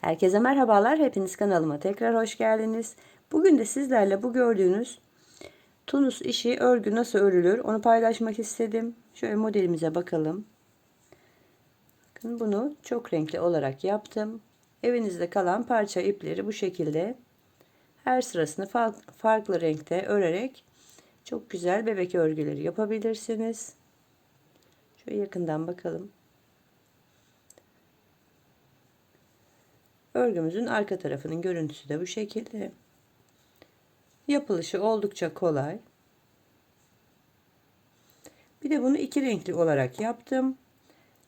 Herkese merhabalar. Hepiniz kanalıma tekrar hoş geldiniz. Bugün de sizlerle bu gördüğünüz Tunus işi örgü nasıl örülür onu paylaşmak istedim. Şöyle modelimize bakalım. Bakın bunu çok renkli olarak yaptım. Evinizde kalan parça ipleri bu şekilde her sırasını farklı renkte örerek çok güzel bebek örgüleri yapabilirsiniz. Şöyle yakından bakalım. Örgümüzün arka tarafının görüntüsü de bu şekilde. Yapılışı oldukça kolay. Bir de bunu iki renkli olarak yaptım.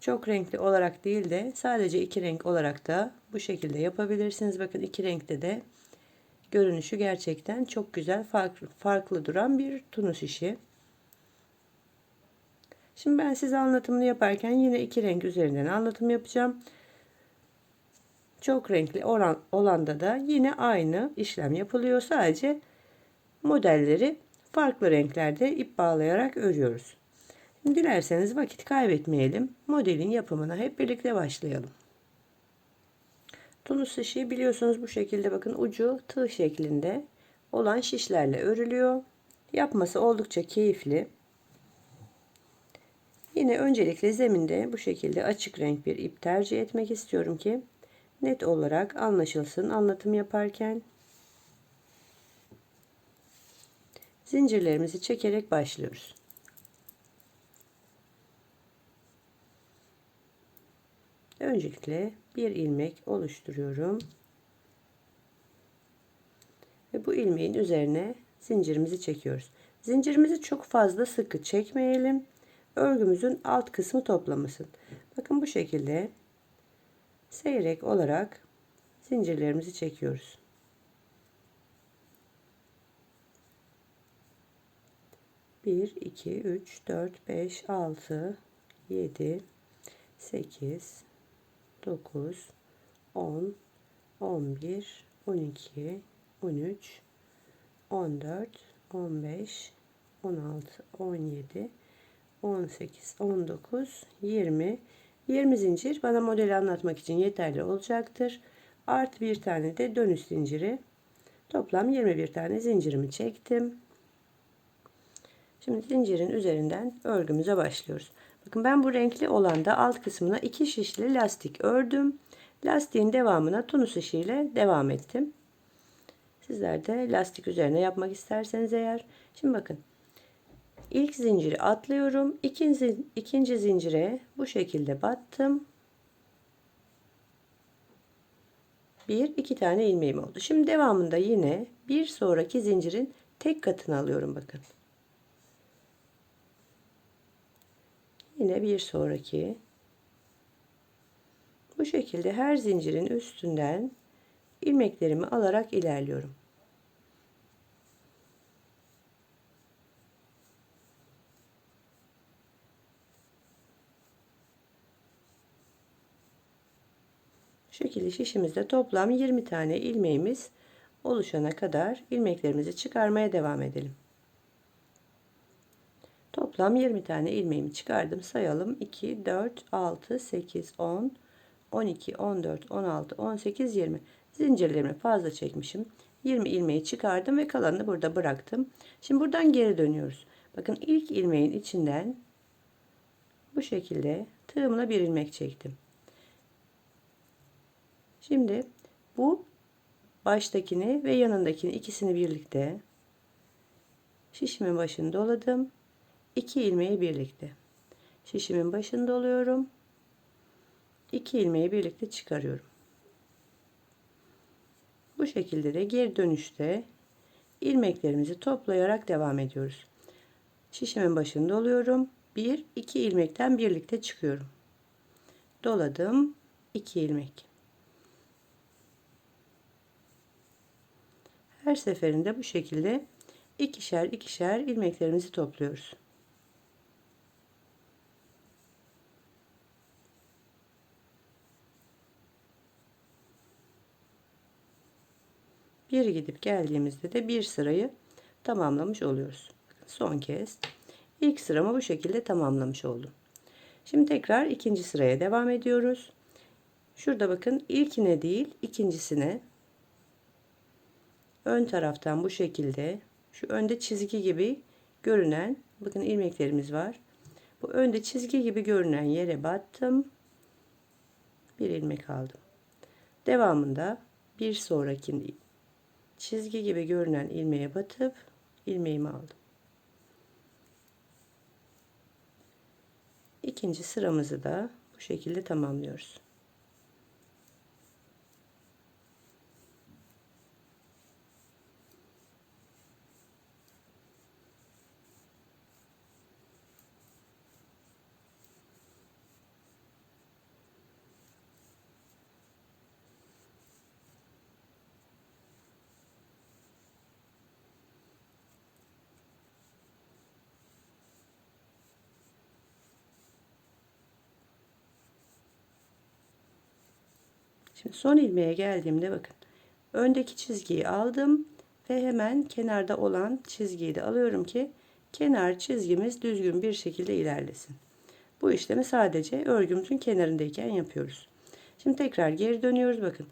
Çok renkli olarak değil de sadece iki renk olarak da bu şekilde yapabilirsiniz. Bakın iki renkte de görünüşü gerçekten çok güzel farklı, farklı duran bir tunus işi. Şimdi ben size anlatımını yaparken yine iki renk üzerinden anlatım yapacağım. Çok renkli olan, olanda da yine aynı işlem yapılıyor. Sadece modelleri farklı renklerde ip bağlayarak örüyoruz. Dilerseniz vakit kaybetmeyelim. Modelin yapımına hep birlikte başlayalım. Tunus işi biliyorsunuz bu şekilde bakın ucu tığ şeklinde olan şişlerle örülüyor. Yapması oldukça keyifli. Yine öncelikle zeminde bu şekilde açık renk bir ip tercih etmek istiyorum ki net olarak anlaşılsın anlatım yaparken. Zincirlerimizi çekerek başlıyoruz. Öncelikle bir ilmek oluşturuyorum. Ve bu ilmeğin üzerine zincirimizi çekiyoruz. Zincirimizi çok fazla sıkı çekmeyelim. Örgümüzün alt kısmı toplamasın. Bakın bu şekilde seyrek olarak zincirlerimizi çekiyoruz. Bir, iki, üç, dört, beş, altı, yedi, sekiz, dokuz, on, on bir, on iki, on üç, on dört, on beş, on altı, on yedi, on sekiz, on dokuz, yirmi, 20 zincir bana modeli anlatmak için yeterli olacaktır. Artı bir tane de dönüş zinciri. Toplam 21 tane zincirimi çektim. Şimdi zincirin üzerinden örgümüze başlıyoruz. Bakın ben bu renkli olan da alt kısmına iki şişli lastik ördüm. Lastiğin devamına tunus işiyle devam ettim. Sizler de lastik üzerine yapmak isterseniz eğer. Şimdi bakın İlk zinciri atlıyorum. İkinci, ikinci zincire bu şekilde battım. Bir, iki tane ilmeğim oldu. Şimdi devamında yine bir sonraki zincirin tek katını alıyorum bakın. Yine bir sonraki. Bu şekilde her zincirin üstünden ilmeklerimi alarak ilerliyorum. Şekilde şişimizde toplam 20 tane ilmeğimiz oluşana kadar ilmeklerimizi çıkarmaya devam edelim. Toplam 20 tane ilmeğimi çıkardım. Sayalım. 2, 4, 6, 8, 10, 12, 14, 16, 18, 20. Zincirlerimi fazla çekmişim. 20 ilmeği çıkardım ve kalanını burada bıraktım. Şimdi buradan geri dönüyoruz. Bakın ilk ilmeğin içinden bu şekilde tığımla bir ilmek çektim. Şimdi bu baştakini ve yanındakini ikisini birlikte şişimin başını doladım. 2 ilmeği birlikte. Şişimin başını doluyorum. 2 ilmeği birlikte çıkarıyorum. Bu şekilde de geri dönüşte ilmeklerimizi toplayarak devam ediyoruz. Şişimin başını doluyorum. 1 2 ilmekten birlikte çıkıyorum. Doladım. 2 ilmek. Her seferinde bu şekilde ikişer ikişer ilmeklerimizi topluyoruz. Bir gidip geldiğimizde de bir sırayı tamamlamış oluyoruz. Son kez ilk sıramı bu şekilde tamamlamış oldum. Şimdi tekrar ikinci sıraya devam ediyoruz. Şurada bakın ilkine değil ikincisine ön taraftan bu şekilde şu önde çizgi gibi görünen bakın ilmeklerimiz var. Bu önde çizgi gibi görünen yere battım. Bir ilmek aldım. Devamında bir sonraki çizgi gibi görünen ilmeğe batıp ilmeğimi aldım. İkinci sıramızı da bu şekilde tamamlıyoruz. Şimdi son ilmeğe geldiğimde bakın. Öndeki çizgiyi aldım ve hemen kenarda olan çizgiyi de alıyorum ki kenar çizgimiz düzgün bir şekilde ilerlesin. Bu işlemi sadece örgümüzün kenarındayken yapıyoruz. Şimdi tekrar geri dönüyoruz. Bakın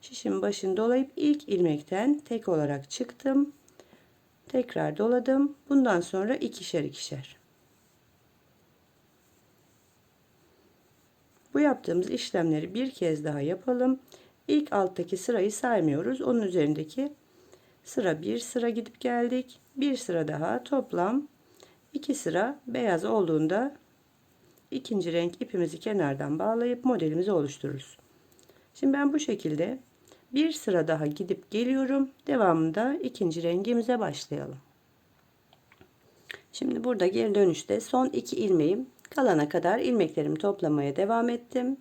şişimin başını dolayıp ilk ilmekten tek olarak çıktım. Tekrar doladım. Bundan sonra ikişer ikişer. Bu yaptığımız işlemleri bir kez daha yapalım. İlk alttaki sırayı saymıyoruz. Onun üzerindeki sıra bir sıra gidip geldik. Bir sıra daha toplam iki sıra beyaz olduğunda ikinci renk ipimizi kenardan bağlayıp modelimizi oluştururuz. Şimdi ben bu şekilde bir sıra daha gidip geliyorum. Devamında ikinci rengimize başlayalım. Şimdi burada geri dönüşte son iki ilmeğim kalana kadar ilmeklerimi toplamaya devam ettim.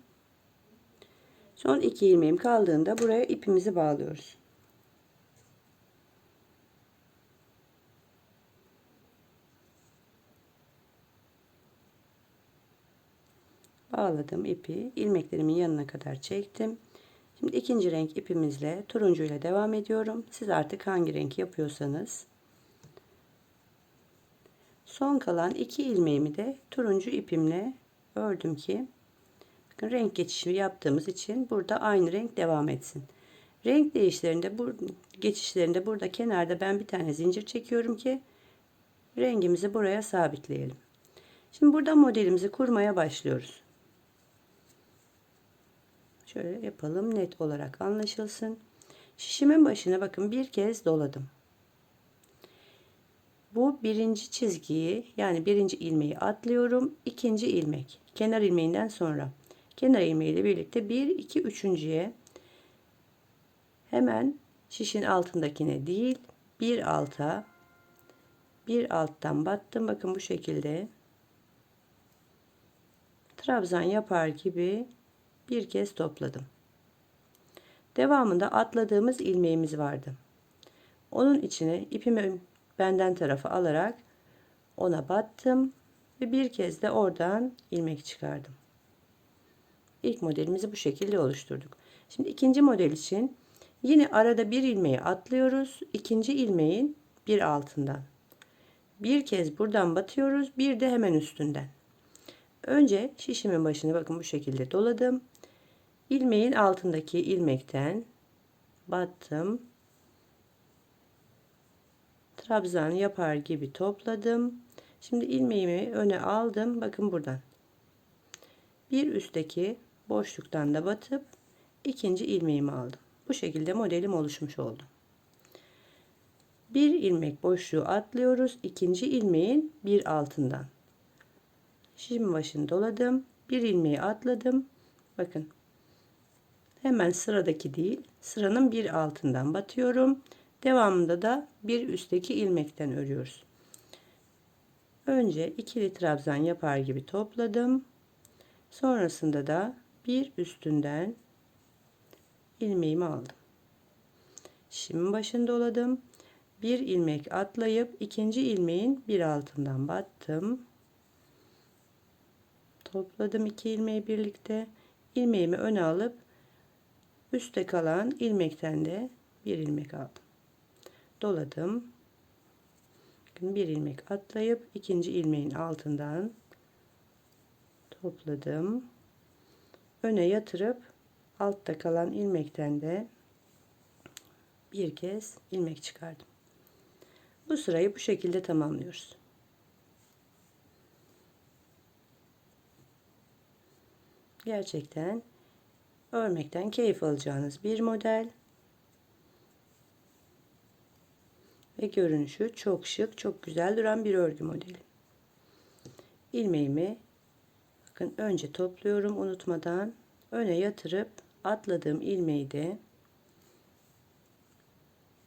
Son iki ilmeğim kaldığında buraya ipimizi bağlıyoruz. Bağladım ipi ilmeklerimin yanına kadar çektim. Şimdi ikinci renk ipimizle turuncu ile devam ediyorum. Siz artık hangi renk yapıyorsanız Son kalan iki ilmeğimi de turuncu ipimle ördüm ki bakın renk geçişi yaptığımız için burada aynı renk devam etsin. Renk değişlerinde bu geçişlerinde burada kenarda ben bir tane zincir çekiyorum ki rengimizi buraya sabitleyelim. Şimdi burada modelimizi kurmaya başlıyoruz. Şöyle yapalım net olarak anlaşılsın. Şişimin başına bakın bir kez doladım. Bu birinci çizgiyi yani birinci ilmeği atlıyorum. ikinci ilmek. Kenar ilmeğinden sonra. Kenar ilmeği ile birlikte 1 2 üçüncüye hemen şişin altındakine değil bir alta bir alttan battım. Bakın bu şekilde trabzan yapar gibi bir kez topladım. Devamında atladığımız ilmeğimiz vardı. Onun içine ipimi benden tarafı alarak ona battım ve bir kez de oradan ilmek çıkardım. İlk modelimizi bu şekilde oluşturduk. Şimdi ikinci model için yine arada bir ilmeği atlıyoruz. İkinci ilmeğin bir altından. Bir kez buradan batıyoruz. Bir de hemen üstünden. Önce şişimin başını bakın bu şekilde doladım. İlmeğin altındaki ilmekten battım trabzan yapar gibi topladım. Şimdi ilmeğimi öne aldım. Bakın buradan. Bir üstteki boşluktan da batıp ikinci ilmeğimi aldım. Bu şekilde modelim oluşmuş oldu. Bir ilmek boşluğu atlıyoruz. ikinci ilmeğin bir altından. Şimdi başını doladım. Bir ilmeği atladım. Bakın. Hemen sıradaki değil, sıranın bir altından batıyorum. Devamında da bir üstteki ilmekten örüyoruz. Önce ikili trabzan yapar gibi topladım. Sonrasında da bir üstünden ilmeğimi aldım. Şimdi başını doladım. Bir ilmek atlayıp ikinci ilmeğin bir altından battım. Topladım iki ilmeği birlikte. ilmeğimi öne alıp üstte kalan ilmekten de bir ilmek aldım doladım. Bir ilmek atlayıp ikinci ilmeğin altından topladım. Öne yatırıp altta kalan ilmekten de bir kez ilmek çıkardım. Bu sırayı bu şekilde tamamlıyoruz. Gerçekten örmekten keyif alacağınız bir model. Ve görünüşü çok şık, çok güzel duran bir örgü modeli. İlmeğimi bakın önce topluyorum unutmadan öne yatırıp atladığım ilmeği de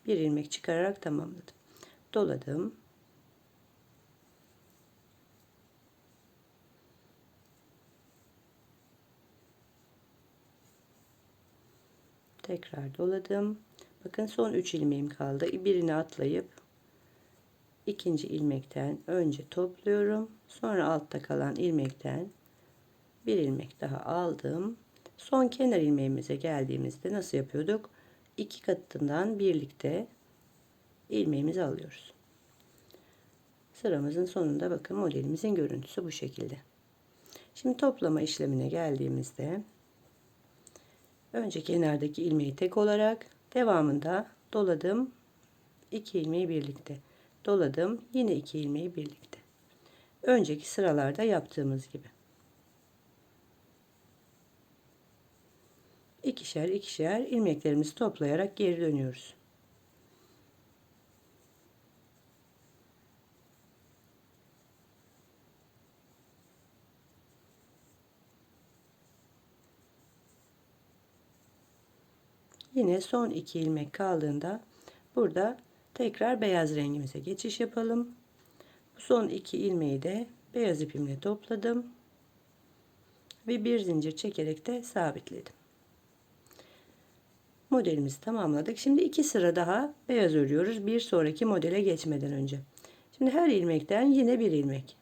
bir ilmek çıkararak tamamladım. Doladım. Tekrar doladım. Bakın son 3 ilmeğim kaldı. Birini atlayıp ikinci ilmekten önce topluyorum. Sonra altta kalan ilmekten bir ilmek daha aldım. Son kenar ilmeğimize geldiğimizde nasıl yapıyorduk? İki katından birlikte ilmeğimizi alıyoruz. Sıramızın sonunda bakın modelimizin görüntüsü bu şekilde. Şimdi toplama işlemine geldiğimizde önce kenardaki ilmeği tek olarak devamında doladım iki ilmeği birlikte. Doladım yine iki ilmeği birlikte. Önceki sıralarda yaptığımız gibi. İkişer ikişer ilmeklerimizi toplayarak geri dönüyoruz. Yine son iki ilmek kaldığında burada tekrar beyaz rengimize geçiş yapalım. Bu son iki ilmeği de beyaz ipimle topladım ve bir zincir çekerek de sabitledim modelimizi tamamladık. Şimdi iki sıra daha beyaz örüyoruz. Bir sonraki modele geçmeden önce. Şimdi her ilmekten yine bir ilmek.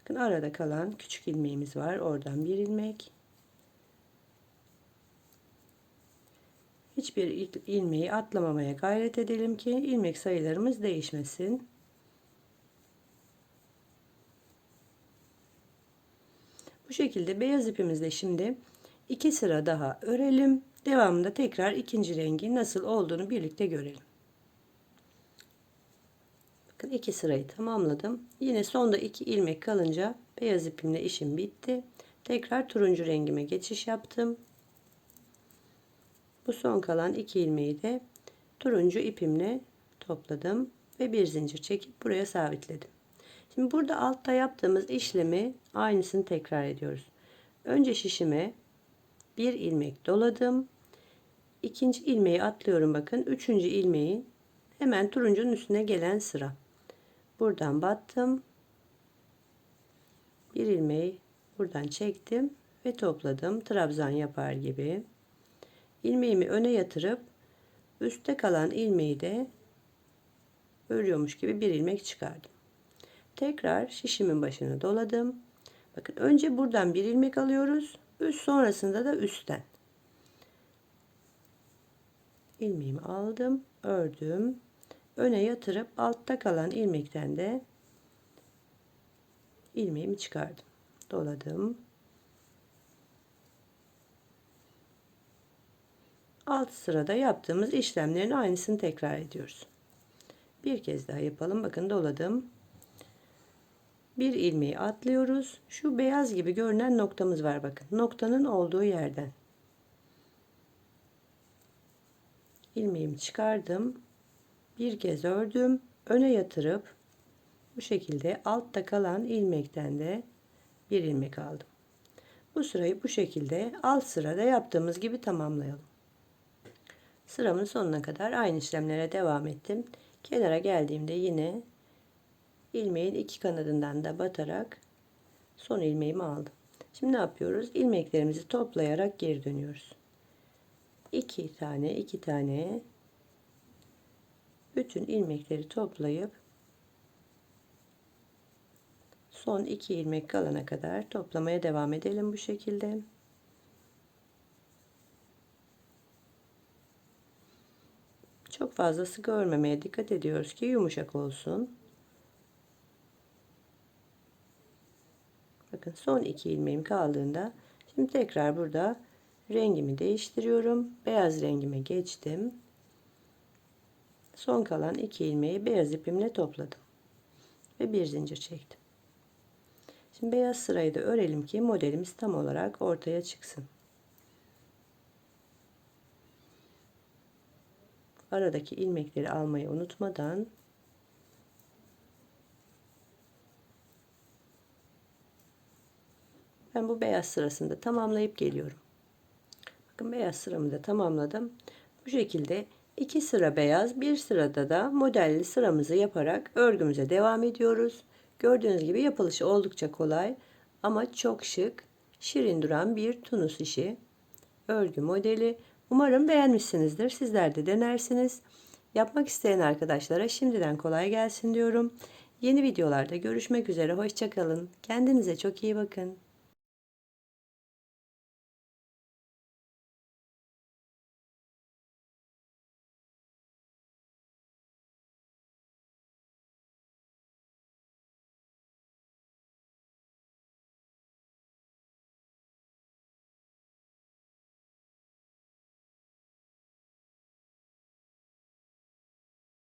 Bakın arada kalan küçük ilmeğimiz var. Oradan bir ilmek. Hiçbir ilmeği atlamamaya gayret edelim ki ilmek sayılarımız değişmesin. Bu şekilde beyaz ipimizle şimdi iki sıra daha örelim. Devamında tekrar ikinci rengi nasıl olduğunu birlikte görelim. Bakın iki sırayı tamamladım. Yine sonda iki ilmek kalınca beyaz ipimle işim bitti. Tekrar turuncu rengime geçiş yaptım. Bu son kalan iki ilmeği de turuncu ipimle topladım ve bir zincir çekip buraya sabitledim. Şimdi burada altta yaptığımız işlemi aynısını tekrar ediyoruz. Önce şişime bir ilmek doladım. İkinci ilmeği atlıyorum bakın. Üçüncü ilmeği hemen turuncunun üstüne gelen sıra. Buradan battım. Bir ilmeği buradan çektim ve topladım. Trabzan yapar gibi. İlmeğimi öne yatırıp üstte kalan ilmeği de örüyormuş gibi bir ilmek çıkardım. Tekrar şişimin başını doladım. Bakın önce buradan bir ilmek alıyoruz. Üst sonrasında da üstten. ilmeğimi aldım, ördüm. Öne yatırıp altta kalan ilmekten de ilmeğimi çıkardım. Doladım. Alt sırada yaptığımız işlemlerin aynısını tekrar ediyoruz. Bir kez daha yapalım. Bakın doladım bir ilmeği atlıyoruz. Şu beyaz gibi görünen noktamız var bakın. Noktanın olduğu yerden. ilmeğimi çıkardım. Bir kez ördüm. Öne yatırıp bu şekilde altta kalan ilmekten de bir ilmek aldım. Bu sırayı bu şekilde alt sırada yaptığımız gibi tamamlayalım. Sıramın sonuna kadar aynı işlemlere devam ettim. Kenara geldiğimde yine ilmeğin iki kanadından da batarak son ilmeğimi aldım. Şimdi ne yapıyoruz? İlmeklerimizi toplayarak geri dönüyoruz. İki tane, iki tane bütün ilmekleri toplayıp son iki ilmek kalana kadar toplamaya devam edelim bu şekilde. Çok fazla sıkı örmemeye dikkat ediyoruz ki yumuşak olsun. Bakın son iki ilmeğim kaldığında Şimdi tekrar burada rengimi değiştiriyorum. Beyaz rengime geçtim. Son kalan iki ilmeği beyaz ipimle topladım. Ve bir zincir çektim. Şimdi beyaz sırayı da örelim ki modelimiz tam olarak ortaya çıksın. Aradaki ilmekleri almayı unutmadan ben bu beyaz sırasında tamamlayıp geliyorum. Bakın beyaz sıramı da tamamladım. Bu şekilde iki sıra beyaz, bir sırada da modelli sıramızı yaparak örgümüze devam ediyoruz. Gördüğünüz gibi yapılışı oldukça kolay ama çok şık, şirin duran bir tunus işi. Örgü modeli. Umarım beğenmişsinizdir. Sizler de denersiniz. Yapmak isteyen arkadaşlara şimdiden kolay gelsin diyorum. Yeni videolarda görüşmek üzere. Hoşçakalın. Kendinize çok iyi bakın.